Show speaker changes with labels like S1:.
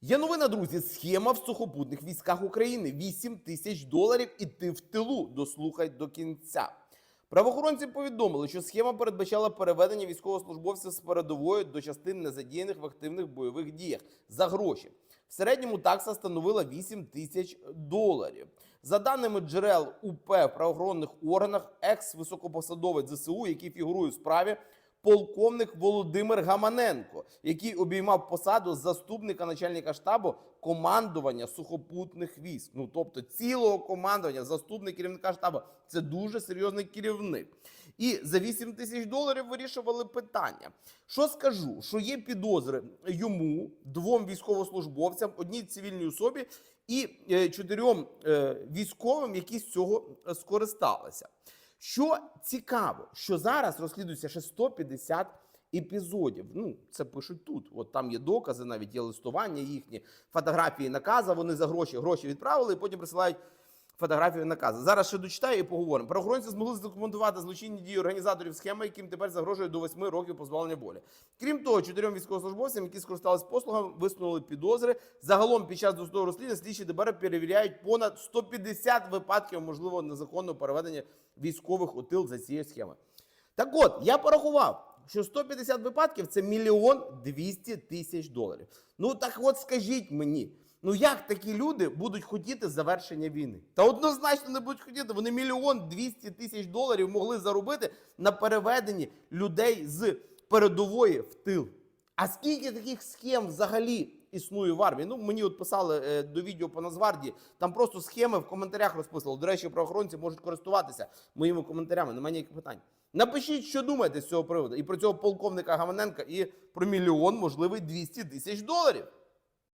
S1: Є новина, друзі. Схема в сухопутних військах України 8 тисяч доларів і ти в тилу. Дослухай до кінця. Правоохоронці повідомили, що схема передбачала переведення військовослужбовців з передової до частин незадіяних в активних бойових діях за гроші. В середньому такса становила 8 тисяч доларів. За даними джерел УП в правоохоронних органах, екс-високопосадовець ЗСУ, який фігурує в справі, полковник Володимир Гаманенко, який обіймав посаду заступника начальника штабу командування сухопутних військ. Ну тобто цілого командування, заступник керівника штабу. Це дуже серйозний керівник. І за 8 тисяч доларів вирішували питання. Що скажу? Що є підозри йому, двом військовослужбовцям, одній цивільній особі і е, чотирьом е, військовим, які з цього е, скористалися. Що цікаво, що зараз розслідується ще 150 епізодів. Ну, це пишуть тут. От там є докази, навіть є листування їхні, фотографії наказа. Вони за гроші гроші відправили і потім присилають фотографії наказу. Зараз ще дочитаю і поговоримо. Правоохоронці змогли задокументувати злочинні дії організаторів схеми, яким тепер загрожує до 8 років позбавлення волі. Крім того, чотирьом військовослужбовцям, які скористалися послугами, висунули підозри. Загалом під час досудового розслідування слідчі ДБР перевіряють понад 150 випадків можливого незаконного переведення військових у тил за цією схемою. Так от, я порахував, що 150 випадків це мільйон 200 тисяч доларів. Ну так от скажіть мені, ну як такі люди будуть хотіти завершення війни? Та однозначно не будуть хотіти. Вони мільйон 200 тисяч доларів могли заробити на переведенні людей з передової в тил. А скільки таких схем взагалі існує в армії? Ну мені от писали е, до відео по Нацгвардії, там просто схеми в коментарях розписували. До речі, правоохоронці можуть користуватися моїми коментарями. Немає ніяких питань. Напишіть, що думаєте з цього приводу, і про цього полковника Гаваненка, і про мільйон, можливий 200 тисяч доларів.